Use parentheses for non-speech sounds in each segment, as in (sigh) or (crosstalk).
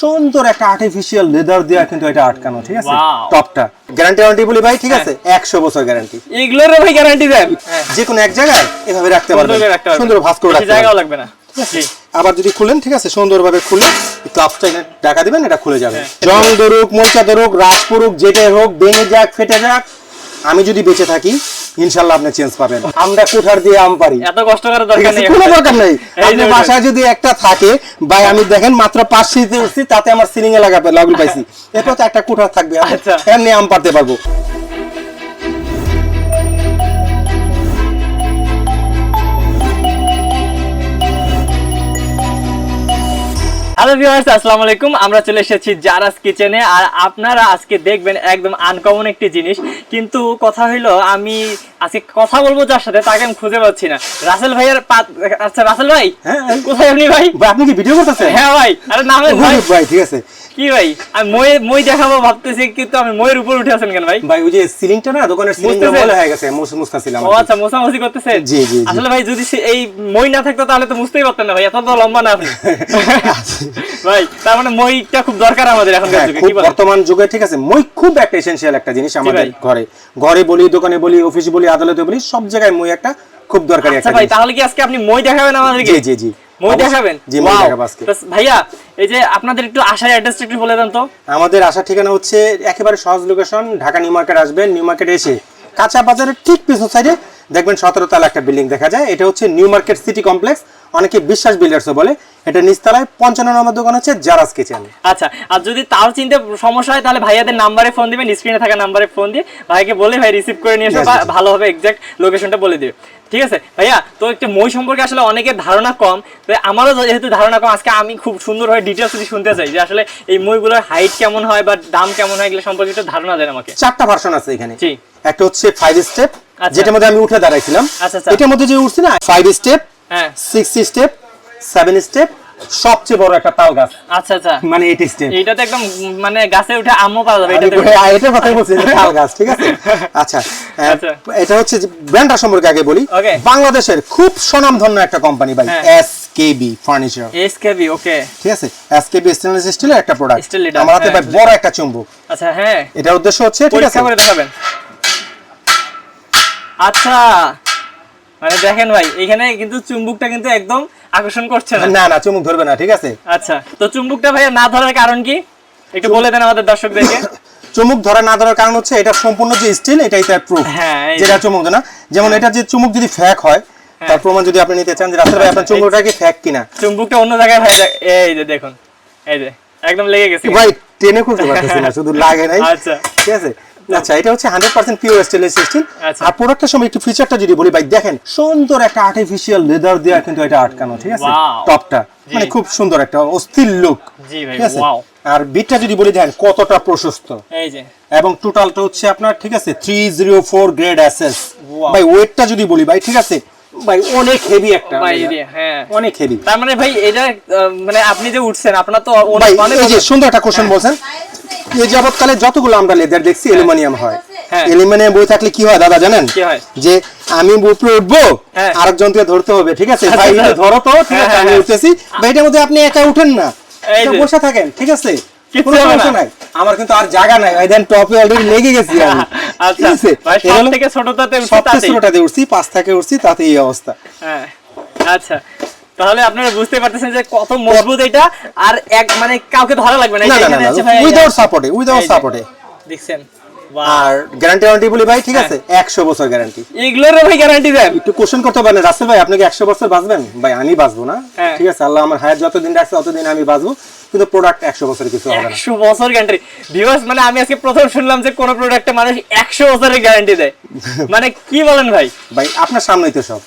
সুন্দর একটা artificial leather দেওয়া কিন্তু এটা আটকানো ঠিক আছে? টপটা গ্যারান্টি ওয়ারেন্টি বলি ভাই ঠিক আছে? একশো বছর গ্যারান্টি এগুলোর ভাই গ্যারান্টি দেন। যে কোনো এক জায়গায় এভাবে রাখতে পারবেন। সুন্দর ভাস করে রাখতে জায়গাও লাগবে না। আবার যদি খুলেন ঠিক আছে? সুন্দরভাবে খুলে ক্লাবটা ঢাকা দিবেন এটা খুলে যাবে। হ্যাঁ। জং দরুক মরিচা দরুক রাজ পড়ুক যেটাই হোক ভেঙে যাক ফেটে যাক। আমি যদি বেঁচে থাকি ইনশাল্লাহ আপনি চেঞ্জ পাবেন। আমরা কুঠার দিয়ে আম পারি এত কষ্ট করার দরকার নেই কোনো দরকার নেই। এই আপনি বাসায় যদি একটা থাকে ভাই আমি দেখেন মাত্র পাঁচ সিঁড়িতে উঠছি তাতে আমার সিলিং এ লাগাবে লাগল পাইছি। এরপর তো একটা কুঠার থাকবে। আচ্ছা। এমনি আম পারতে পারব। হ্যালো ভিউয়ার্স আসসালামু আলাইকুম। আমরা চলে এসেছি জারাস কিচেনে আর আপনারা আজকে দেখবেন একদম আনকমন একটি জিনিস। কিন্তু কথা হইল, আমি আজকে কথা বলব যার সাথে তাকে আমি খুঁজে পাচ্ছি না। রাসেল আচ্ছা রাসেল ভাই? হ্যাঁ। কোথায় আপনি ভাই? আপনি কি ভিডিও করতেছেন? হ্যাঁ ভাই। আরে ভাই ভাই। ঠিক আছে। কি ভাই? আমি মই মই দেখাবো ভাবতেছি কিন্তু আমি ময়ের উপর উঠে আছেন কেন ভাই? ভাই ওই যে সিলিংটা না দোকানের সিলিং বুঝতেছেন? বলে হয়ে গেছে মুছতাছিলাম ও আচ্ছা মোছামুছি করতেছেন? জি, জি, জি। আসলে ভাই যদি এই মই না থাকতো তাহলে তো বুঝতেই পারতেন না ভাই এত তো লম্বা না আপনি। (laughs) ভাই তার মানে মইটা খুব দরকার আমাদের হ্যাঁ, যুগে কি বর্তমান যুগে ঠিক আছে মই খুব একটা এসেনশিয়াল একটা জিনিস আমাদের। ঘরে। ঘরে বলি দোকানে বলি অফিসে বলি আদালতে বলি সব জায়গায় মই একটা খুব দরকারি আচ্ছা একটা ভাই তাহলে কি আজকে আপনি মই দেখাবেন আমাদেরকে? জি জি জি। মই দেখাবেন? জি মই দেখাবো আজকে। ভাইয়া এই যে আপনাদের একটু আসার অ্যাড্রেসটা একটু বলে দেন তো। আমাদের আসার ঠিকানা হচ্ছে একেবারে সহজ লোকেশন ঢাকা নিউ মার্কেট আসবেন নিউ মার্কেট এসে কাঁচা বাজারের ঠিক পিছন সাইডে দেখবেন সতেরো তলা একটা বিল্ডিং দেখা যায়। এটা হচ্ছে নিউ মার্কেট সিটি কমপ্লেক্স। অনেকে বিশ্বাস বিল্ডার্সও বলে এটা নিচতলায় পঞ্চান্ন নম্বর দোকান হচ্ছে জারাস কিচেন আচ্ছা আর যদি তাও চিনতে সমস্যা হয় তাহলে ভাইয়াদের নাম্বারে ফোন দিবেন স্ক্রিনে থাকা নাম্বারে ফোন দিয়ে ভাইকে বলে ভাই রিসিভ করে নিয়ে এসে ভালোভাবে এক্সাক্ট লোকেশনটা বলে দিবে। ঠিক আছে? ভাইয়া তো একটু মই সম্পর্কে আসলে অনেকের ধারণা কম তো আমারও যেহেতু ধারণা কম আজকে আমি খুব সুন্দরভাবে ডিটেলস যদি শুনতে চাই যে আসলে এই মইগুলোর হাইট কেমন হয় বা দাম কেমন হয় এগুলো সম্পর্কে একটু ধারণা দেন আমাকে। চারটা ভার্সন আছে এখানে। জি। একটা হচ্ছে ফাইভ স্টেপ আচ্ছা। যেটার মধ্যে আমি উঠে দাঁড়াইছিলাম। আচ্ছা, আচ্ছা। এটার মধ্যে যে উঠছি না ফাইভ স্টেপ হ্যাঁ। স্টেপ সেভেন স্টেপ সবচেয়ে বড় একটা তাল গাছ। আচ্ছা আচ্ছা। মানে এইট স্টেপ এইটা তো একদম মানে গাছে উঠে আম্মু পাওয়া যাবে এটাতে এটার কথাই বলছি তাল গাছ ঠিক আছে? (laughs) আচ্ছা আচ্ছা। এটা হচ্ছে ব্র্যান্ডটা সম্পর্কে আগে বলি। বাংলাদেশের খুব সুনামধন্য একটা কোম্পানি ভাই হ্যাঁ। S K B furniture SKB okay ঠিক আছে? এস কেবি স্টেনলেস স্টিলের একটা প্রোডাক্ট আমার হাতে হ্যাঁ। ভাই বড় একটা চুম্বক। আচ্ছা হ্যাঁ। এটার উদ্দেশ্য হচ্ছে ঠিক আছে? দেখাবেন। আচ্ছা। মানে দেখেন ভাই এখানে কিন্তু চুম্বুকটা কিন্তু একদম আকর্ষণ করছে না। না না চুম্বক ধরবে না ঠিক আছে? আচ্ছা তো চুম্বুকটা ভাইয়া না ধরার কারণ কি? একটু বলে দেন আমাদের দর্শকদেরকে। চুমুক ধরা না ধরার কারণ হচ্ছে এটা সম্পূর্ণ যে স্টিল এটাই তার প্রুফ হ্যাঁ। যেটা চুমুক না যেমন এটা যে চুমুক যদি ফ্যাক হয় তার প্রমাণ যদি আপনি নিতে চান যে রাস্তায় ভাই আপনার আচ্ছা, চুমুকটা কি ফ্যাক কিনা? চুম্বুকটা অন্য জায়গায় ভাই এই যে দেখুন এই যে একদম লেগে গেছে। ভাই টেনে খুলতে পারতেছি না শুধু লাগে নাই। আচ্ছা। ঠিক আছে? আচ্ছা এটা হচ্ছে hundred percent pure stainless steel. আর প্রোডাক্টের সময় একটু ফিচারটা যদি বলি ভাই দেখেন সুন্দর একটা আর্টিফিশিয়াল লেদার দেওয়া কিন্তু এটা আটকানো ঠিক আছে? টপটা মানে খুব সুন্দর একটা অস্থির লুক জি ভাই ঠিক আছে? ওয়াও আর বিটটা যদি বলি দেখেন কতটা প্রশস্ত। এই যে। এবং টোটালটা হচ্ছে আপনার ঠিক আছে থ্রি জিরো ফোর গ্রেড অ্যাসেস Wow. ভাই ওয়েটটা যদি বলি ভাই ঠিক আছে ভাই অনেক হেভি একটা ভাই এই হ্যাঁ। অনেক হেভি তার মানে ভাই এটা মানে আপনি যে উঠছেন আপনার তো অনেক যে সুন্দর একটা কোশ্চেন বলছেন। এই যাবৎকালে যতগুলো আমরা লেদার দেখছি অ্যালুমিনিয়াম হয়। হ্যাঁ। অ্যালুমিনিয়াম বই থাকলে কি হয় দাদা জানেন? যে আমি উপরে উঠবো হ্যাঁ। আরেকজন থেকে ধরতে হবে ঠিক আছে? আচ্ছা, ভাই আচ্ছা। ধরো তো ঠিক হ্যাঁ, আছে আমি হ্যাঁ, উঠতেছি। ভাই এটার মধ্যে আপনি একা উঠেন না। বসে থাকেন ঠিক আছে? কোনো সমস্যা নাই। আমার কিন্তু আর জায়গা নাই। ভাই দেন টপে অলরেডি লেগে গেছি আমি। (laughs) আচ্ছা। ভাই সব থেকে ছোটটাতে উঠছে তাতেই। ছোটটাতে উঠছি পাঁচ থেকে উঠছি তাতে এই অবস্থা। হ্যাঁ। আচ্ছা। তাহলে আপনারা বুঝতে পারতেছেন যে কত মজবুত এটা আর এক মানে কাউকে ধরা লাগবে না। উইদাউট সাপোর্টে উইদাউট সাপোর্টে দেখছেন আর গ্যারান্টি ওয়ারেন্টি বলি ভাই হ্যাঁ। ঠিক আছে? একশো বছর গ্যারান্টি এগুলোরও ভাই গ্যারান্টি দেন। একটু কোশ্চেন করতে পারেন রাসেল ভাই আপনি কি একশো বছর বাঁচবেন? ভাই আমি বাঁচবো না। হ্যাঁ। ঠিক আছে আল্লাহ আমার হায়াত যতদিন রাখছে ততদিন আমি বাঁচবো। কিন্তু প্রোডাক্ট একশো বছর কিছু হবে না। একশো বছর গ্যারান্টি ভিউয়ার্স মানে আমি আজকে প্রথম শুনলাম যে কোন প্রোডাক্টে মানুষ একশো বছরের গ্যারান্টি দেয়। (laughs) মানে কি বলেন ভাই? ভাই আপনার সামনেই তো সব।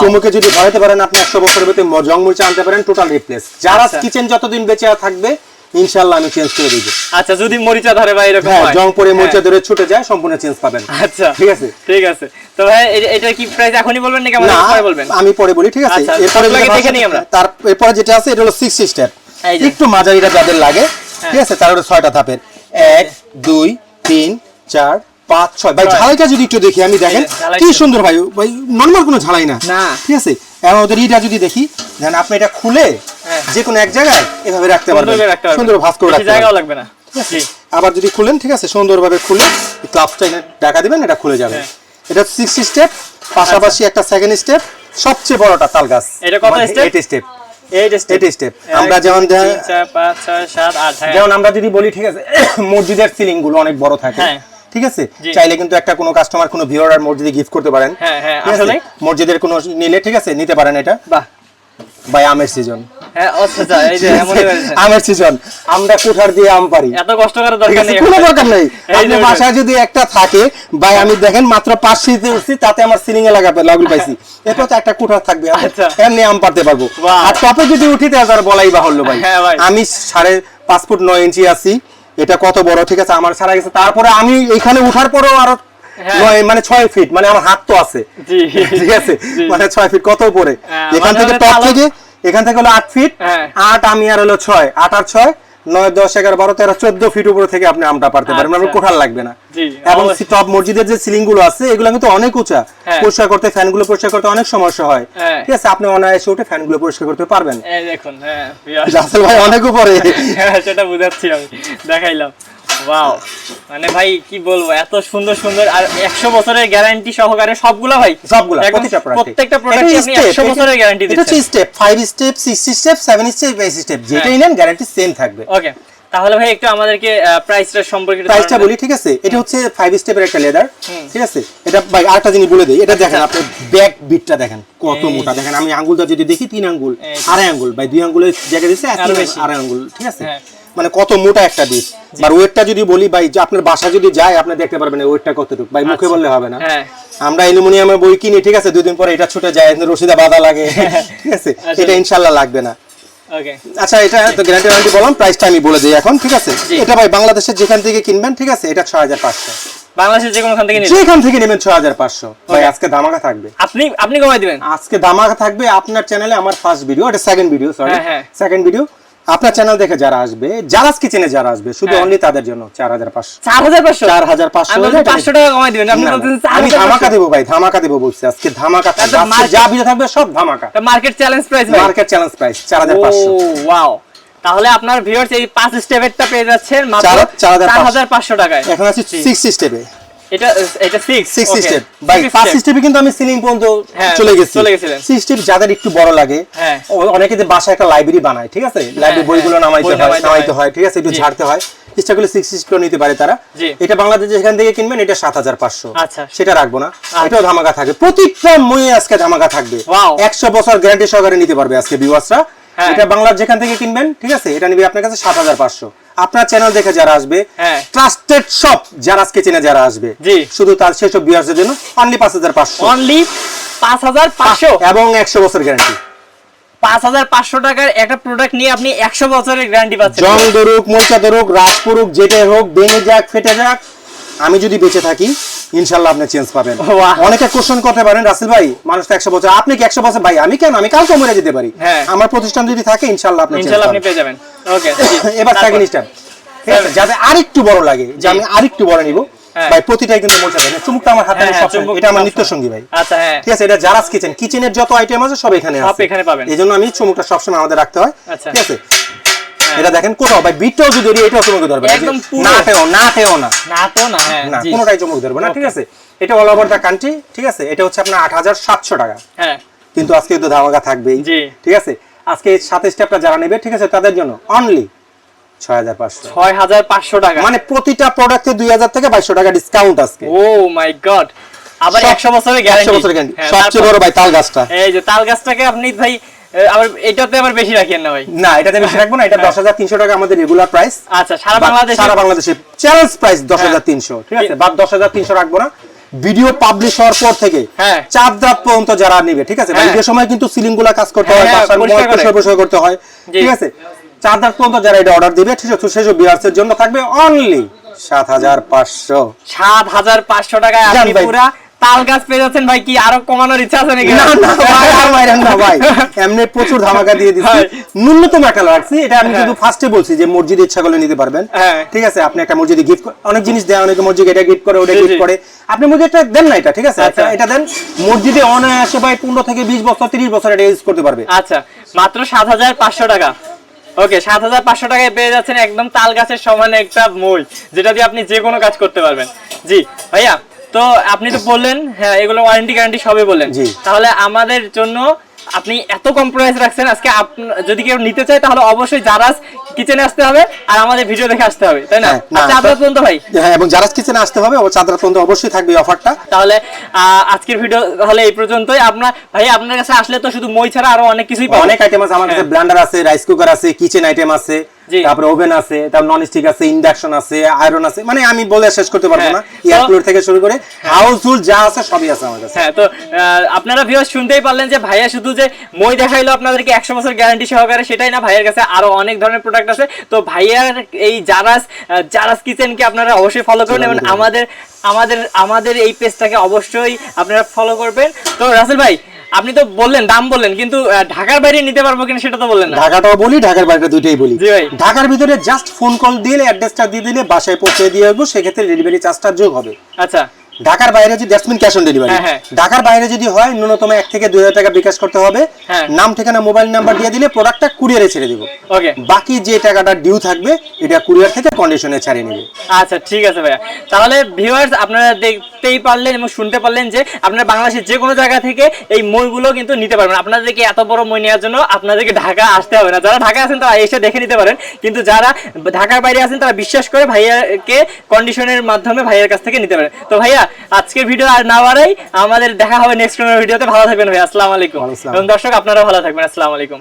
চুমুকে যদি ভরাতে পারেন আপনি একশো বছরের ভিতরে জং মুচে আনতে পারেন টোটাল রিপ্লেস যারা। কিচেন যতদিন বেঁচে থাকবে ইনশাল্লাহ আমি চেঞ্জ করে দিব। আচ্ছা যদি মরিচা ধরে ভাই এরকম হ্যাঁ হয়। জং পরে হ্যাঁ। মরিচা ধরে ছুটে যায় সম্পূর্ণ চেঞ্জ পাবেন। আচ্ছা। ঠিক আছে? ঠিক আছে। তো ভাই এটা- কি প্রাইস এখনই বলবেন নাকি আমাদের পরে বলবেন? আমি পরে বলি ঠিক আছে? আচ্ছা, এরপরে দেখে নিই আমরা। তার এরপরে যেটা আছে এটা হলো সিক্স স্টেপ একটু মাঝারিটা যাদের লাগে হ্যাঁ। ঠিক আছে? তার হলো ছয়টা ধাপের। এক দুই তিন চার পাঁচ ছয়। ভাই ঝালাইটা যদি একটু দেখি আমি দেখেন কি সুন্দর ভাই ভাই নর্মাল কোনো ঝালাই না। ঠিক আছে? এবং ওদের ইটা যদি দেখি দেন আপনি এটা খুলে হ্যাঁ। যে কোনো এক জায়গায় এভাবে রাখতে পারবেন। সুন্দর ভাস করে রাখতে জায়গাও লাগবে না। আবার যদি খুলেন ঠিক আছে সুন্দরভাবে খুলে ক্লাবটা টাকা দিবেন এটা খুলে যাবে। হ্যাঁ। এটা সিক্স স্টেপ পাশাপাশি একটা সেকেন্ড স্টেপ সবচেয়ে বড়টা তাল গাছ। এটা কত স্টেপ এইট স্টেপ আমরা যেমন আমরা যদি বলি ঠিক আছে (coughs) মসজিদের সিলিংগুলো অনেক বড় থাকে। হ্যাঁ। ঠিক আছে? চাইলে কিন্তু একটা কোনো কাস্টমার কোনো ভিউয়ার আর মসজিদে গিফট করতে পারেন। হ্যাঁ, হ্যাঁ, আসলে? মসজিদের কোনো নিলে ঠিক আছে? নিতে পারেন এটা। বাহ। বাই আমের সিজন হ্যাঁ (laughs) আমের সিজন আমরা কুঠার দিয়ে আম পারি এত কষ্ট করার দরকার নেই কোনো দরকার নেই। আপনি বাসায় যদি একটা থাকে ভাই আমি দেখেন মাত্র পাঁচ সিটে উঠছি তাতে আমার সিলিং এ লাগল পাইছি। এরপর তো একটা কুঠার থাকবে। আচ্ছা। এমনি আম পারতে পারব। আর টপে যদি উঠি তাহলে আর বলাই বাহুল্য হ্যাঁ ভাই। আমি সাড়ে পাঁচ ফুট নয় ইঞ্চি আছি। এটা কত বড়? ঠিক আছে আমার ছাড়া গেছে। তারপরে আমি এখানে উঠার পরেও আরও হ্যাঁ। মানে ছয় ফিট মানে আমার হাত তো আছে। ঠিক আছে? মানে ছয় ফিট কত উপরে? হ্যাঁ, এখান মানে থেকে টপ থেকে এখান থেকে হলো আট ফিট হ্যাঁ। আট আমি আর হলো ছয় আট আর ছয় নয় দশ এগারো বারো তেরো চোদ্দ ফিট উপরে থেকে আপনি আমটা পারতে পারবেন আচ্ছা। আপনার কোঠার লাগবে না। এবং। টপ মসজিদের যে সিলিংগুলো আছে এগুলো কিন্তু অনেক উঁচা। হ্যাঁ। পরিষ্কার করতে ফ্যানগুলো পরিষ্কার করতে অনেক সমস্যা হয়। হ্যাঁ। ঠিক আছে আপনি অনায়াসে উঠে ফ্যানগুলো পরিষ্কার করতে পারবেন। দেখুন হ্যাঁ ভাই অনেক উপরে। হ্যাঁ, সেটা বুঝাচ্ছি আমি। দেখাইলাম। ওয়াও মানে ভাই কি বলব এত সুন্দর সুন্দর আর একশো বছরের গ্যারান্টি সহকারে সবগুলা ভাই? সবগুলা প্রত্যেকটা প্রোডাক্ট আপনি বছরের গ্যারান্টি এটা হচ্ছে step step step step step যেটাই নেন গ্যারান্টি সেম থাকবে। ওকে তাহলে ভাই একটু আমাদেরকে প্রাইসটা সম্পর্কে প্রাইসটা বলি ঠিক আছে? এটা হচ্ছে স্টেপের একটা লেদার ঠিক আছে? এটা ভাই আরেকটা জিনিস বলে দিই এটা দেখেন আচ্ছা। আপনি ব্যাক বিটটা দেখেন কত মোটা। দেখেন আমি আঙ্গুলটা যদি দেখি তিন আঙ্গুল আড়াই আঙ্গুল ভাই দুই আঙ্গুলের জায়গা দিচ্ছে। আড়াই আঙ্গুল ঠিক আছে? হ্যাঁ। মানে কত মোটা একটা ডিশ আর ওয়েটটা যদি বলি ভাই যে আপনার বাসা যদি যায় আপনি দেখতে পারবেন ওয়েটটা কতটুকু। ভাই মুখে আচ্ছা। বললে হবে না। হ্যাঁ। আমরা অ্যালুমিনিয়ামের বই কিনি ঠিক আছে? দুদিন পরে এটা ছুটে যায় রশিদা বাধা লাগে ঠিক আছে? আচ্ছা। এটা ইনশাল্লাহ লাগবে না। আচ্ছা এটা তো গ্যারান্টি ওয়ারেন্টি বললাম প্রাইসটা আমি বলে দিই এখন ঠিক আছে? এটা ভাই বাংলাদেশের যেখান থেকে কিনবেন ঠিক আছে? এটা ছয় হাজার পাঁচশো। বাংলাদেশের যে কোনোখান থেকে নিন যেখান থেকে নেবেন ছয় হাজার পাঁচশো। ভাই আজকে ধামাকা থাকবে। আপনি আপনি কমাই দিবেন। আজকে ধামাকা থাকবে আপনার চ্যানেলে আমার ফার্স্ট ভিডিও এটা সেকেন্ড ভিডিও সরি হ্যাঁ, হ্যাঁ। সেকেন্ড ভিডিও আপনার চ্যানেল দেখে যারা আসবে যারা কিচেনে যারা আসবে শুধু হ্যাঁ। অনলি তাদের জন্য চার হাজার পাঁচশো। চার হাজার পাঁচশো? চার হাজার পাঁচশো টাকা কমাই দিবেন আপনি আমি ধামাকা দেবো ভাই ধামাকা দেবো বলছি আজকে ধামাকা যা ভিডিও থাকবে সব ধামাকা। Market challenge price market challenge price চার হাজার পাঁচশো। ওয়াও তাহলে আপনার ভিউয়ার্স এই পাঁচ স্টেপেরটা পেয়ে যাচ্ছেন মাত্র চার-। হাজার পাঁচশো। টাকায়। এখন আছে সিক্স স্টেপে এটা এটা সিক্স সিক্স স্টেপ ভাই পাঁচ স্টেপে কিন্তু আমি সিলিং পর্যন্ত চলে গেছি। চলে গেছিলেন। সিক্স স্টেপ যাদের একটু বড় লাগে। অনেকে যে বাসায় একটা লাইব্রেরি বানায় ঠিক আছে? লাইব্রেরি বইগুলো নামাইতে হয় নামাইতে নামাইতে হয়। ঠিক আছে? একটু ঝাড়তে হয়। চেষ্টা করলে সিক্স স্টেপ নিতে পারে তারা। এটা বাংলাদেশে থেকে কিনবেন এটা সাত হাজার পাঁচশো। আচ্ছা। সেটা রাখব না। এটাও ধামাকা থাকবে। প্রতিটা মই আজকে ধামাকা থাকবে। একশো বছর গ্যারান্টি সহকারে নিতে পারবে আজকে হ্যাঁ। এটা বাংলার যেখান থেকে কিনবেন ঠিক আছে? এটা নিবে আপনার কাছে সাত হাজার পাঁচশো। আপনার চ্যানেল দেখে যারা আসবে হ্যাঁ। ট্রাস্টেড শপ যারা আজকে চেনে যারা আসবে জি। শুধু তার সেসব ভিউয়ার্সের জন্য অনলি পাঁচ হাজার পাঁচশো। অনলি পাঁচ হাজার পাঁচশো? এবং একশো বছর গ্যারান্টি পাঁচ হাজার পাঁচশো টাকার একটা প্রোডাক্ট নিয়ে আপনি একশো বছরের গ্যারান্টি পাচ্ছেন। জং দরুক মোচা দরুক রাজ পুরুক যেটাই হোক ভেঙে যাক ফেটে যাক আমি যদি বেঁচে থাকি ইনশাল্লাহ আপনি চেঞ্জ পাবেন। অনেকে কোশ্চেন করতে পারেন রাসেল ভাই মানুষ তো একশো বছর আপনি কি একশো বছর ভাই আমি কেন? আমি কালকে মরে যেতে পারি। হ্যাঁ। আমার প্রতিষ্ঠান যদি থাকে ইনশাল্লাহ আপনি ইনশাল্লাহ আপনি পেয়ে যাবেন। ওকে (laughs) এবার সেকেন্ড স্টেপ যাতে আরেকটু বড় লাগে যে আমি আরেকটু বড় নিব। হ্যাঁ। ভাই প্রতিটাই কিন্তু মোচা দেয় চুমুকটা আমার হাতে হ্যাঁ, সবসময়। এটা আমার নিত্য সঙ্গী ভাই। আচ্ছা হ্যাঁ। ঠিক আছে এটা জারাস কিচেন কিচেনের যত আইটেম আছে সব এখানে সব আছে। এখানে পাবেন। এই জন্য আমি চুমুকটা সবসময় আমাদের রাখতে হয়। আচ্ছা। ঠিক আছে? এটা দেখেন কোথাও ভাই বিটটাও যদি ওরি, এটাও চমক ধরবে না। একদম। নাটেও নাটেও না। না তো না হ্যাঁ না। কোনোটাই চমক ধরবে না ঠিক আছে? এটা অল ওভার দ্য কান্ট্রি ঠিক আছে? এটা হচ্ছে আপনার আট হাজার সাতশো টাকা। হ্যাঁ। কিন্তু আজকে তো ধামাকা থাকবেই জি। ঠিক আছে? আজকে এই সাত স্টেপটা যারা নেবে ঠিক আছে তাদের জন্য অনলি ছয় হাজার পাঁচশো। ছয় হাজার পাঁচশো টাকা। মানে প্রতিটা প্রোডাক্টে দুই হাজার থেকে বাইশশো টাকা ডিসকাউন্ট আজকে। ও মাই গড আবার সব- একশো বছরের একশো গ্যারান্টি বছরের গ্যারান্টি সবচেয়ে বড় ভাই তাল গাছটা। এই যে তাল গাছটাকে আপনি ভাই আবার এটাতে আবার বেশি রাখেন না ভাই? না এটাতে বেশি রাখব না এটা দশ হাজার তিনশো টাকা আমাদের রেগুলার প্রাইস আচ্ছা সারা বাংলাদেশে সারা বাংলাদেশে চ্যালেঞ্জ প্রাইস দশ হাজার তিনশো ঠিক আছে? বাদ দশ হাজার তিনশো রাখব না। ভিডিও পাবলিশ হওয়ার পর থেকে। চার পর্যন্ত যারা নিবে ঠিক আছে? হ্যাঁ। যে সময় কিন্তু সিলিংগুলা কাজ করতে হয় হ্যাঁ, বাসার পরিষ্কার পরিষ্কার পরিষ্কার করতে হয় ঠিক আছে? চার রাত পর্যন্ত যারা এটা অর্ডার দিবে ঠিক আছে? সেসব বিয়ার্সের জন্য থাকবে অনলি সাত হাজার পাঁচশো। সাত হাজার পাঁচশো টাকায় আপনি পুরা তাল গাছ পেয়ে যাচ্ছেন ভাই কি আরও কমানোর ইচ্ছা আছে নাকি? না না ভাই আর মাইরেন না ভাই। (laughs) এমনি প্রচুর ধামাকা দিয়ে দিচ্ছি। ন্যূনতম একটা রাখছি এটা আমি হ্যাঁ। কিন্তু ফার্স্টে বলছি যে মসজিদে ইচ্ছা করলে নিতে পারবেন। হ্যাঁ। ঠিক আছে? আপনি একটা মসজিদে গিফট অনেক জিনিস দেয় অনেকে মসজিদে এটা গিফট করে ওটা গিফট করে। আপনি মসজিদে দেন না এটা ঠিক আছে? আচ্ছা। এটা দেন মসজিদে অনায়াসে ভাই পনেরো থেকে বিশ বছর তিরিশ বছর এটা ইউজ করতে পারবে। আচ্ছা মাত্র সাত হাজার পাঁচশো টাকা। ওকে সাত হাজার পাঁচশো টাকায় পেয়ে যাচ্ছেন একদম তাল গাছের সমানে একটা মই যেটা দিয়ে আপনি যে কোনো কাজ করতে পারবেন। জি ভাইয়া তো আপনি তো বললেন হ্যাঁ এগুলো ওয়ারেন্টি গ্যারান্টি সবই বললেন। তাহলে আমাদের জন্য আপনি এত কম প্রাইস রাখছেন আজকে যদি কেউ নিতে চায় তাহলে অবশ্যই জারাস কিচেনে আসতে হবে আর আমাদের ভিডিও দেখে আসতে হবে তাই না হ্যাঁ, আচ্ছা পর্যন্ত ভাই হ্যাঁ এবং যারা কিচেনে আসতে হবে ও চাদরা পর্যন্ত অবশ্যই থাকবে অফারটা তাহলে আজকের ভিডিও তাহলে এই পর্যন্তই আপনার ভাই আপনার কাছে আসলে তো শুধু মই ছাড়া আরও অনেক কিছুই পাবো অনেক আইটেম আছে আমার কাছে হ্যাঁ। ব্লেন্ডার আছে রাইস কুকার আছে কিচেন আইটেম আছে। তারপরে ওভেন আছে তারপর নন স্টিক আছে ইন্ডাকশন আছে আয়রন আছে মানে আমি বলে শেষ করতে পারব হ্যাঁ। না। তো- এয়ার কুলার থেকে শুরু করে হাউস হুল যা আছে সবই আছে আমার কাছে। হ্যাঁ তো আপনারা ভিউয়ার্স শুনতেই পারলেন যে ভাইয়া শুধু যে মই দেখাইলো আপনাদেরকে একশো বছর গ্যারান্টি সহকারে সেটাই না ভাইয়ের কাছে আরও অনেক ধরনের প্রোডাক্ট আছে। তো ভাইয়ার এই জারাস জারাস কিচেনকে আপনারা অবশ্যই ফলো করুন এবং আমাদের আমাদের আমাদের এই পেজটাকে অবশ্যই আপনারা ফলো করবেন। তো রাসেল ভাই আপনি তো বললেন দাম বললেন কিন্তু ঢাকার বাইরে নিতে পারব কিনা সেটা তো বললেন না। ঢাকাটাও বলি ঢাকার বাইরে দুইটাই বলি। জি ভাই। ঢাকার ভিতরে জাস্ট ফোন কল দিলে অ্যাড্রেসটা দিয়ে দিলে বাসায় পৌঁছে দিয়ে আসব সেক্ষেত্রে ডেলিভারি চার্জটা যোগ হবে। আচ্ছা। ঢাকার বাইরে যদি that's mean cash on delivery. ঢাকার বাইরে যদি হয় ন্যূনতম এক থেকে দুই হাজার টাকা বিকাশ করতে হবে। হ্যাঁ। নাম ঠিকানা মোবাইল নাম্বার দিয়ে দিলে প্রোডাক্টটা কুরিয়ারে ছেড়ে দিব। ওকে বাকি যে টাকাটা ডিউ থাকবে এটা কুরিয়ার থেকে কন্ডিশনে ছাড়িয়ে নেবে। আচ্ছা ঠিক আছে ভাইয়া। তাহলে ভিউয়ার্স আপনারা দেখতেই পারলেন এবং শুনতে পারলেন যে আপনারা বাংলাদেশের যে কোনো জায়গা থেকে এই মইগুলো কিন্তু নিতে পারবেন। আপনাদেরকে এত বড় মই নেওয়ার জন্য আপনাদেরকে ঢাকা আসতে হবে না। যারা ঢাকা আছেন তারা এসে দেখে নিতে পারেন। কিন্তু যারা ঢাকার বাইরে আছেন তারা বিশ্বাস করে ভাইয়াকে কন্ডিশনের মাধ্যমে ভাইয়ার কাছ থেকে নিতে পারেন। তো ভাইয়া আজকের ভিডিও আর না বাড়াই আমাদের দেখা হবে নেক্সট ভিডিওতে ভালো থাকবেন ভাইয়া। আসসালামু আলাইকুম। এবং দর্শক আপনারা ভালো থাকবেন। আসসালামু আলাইকুম।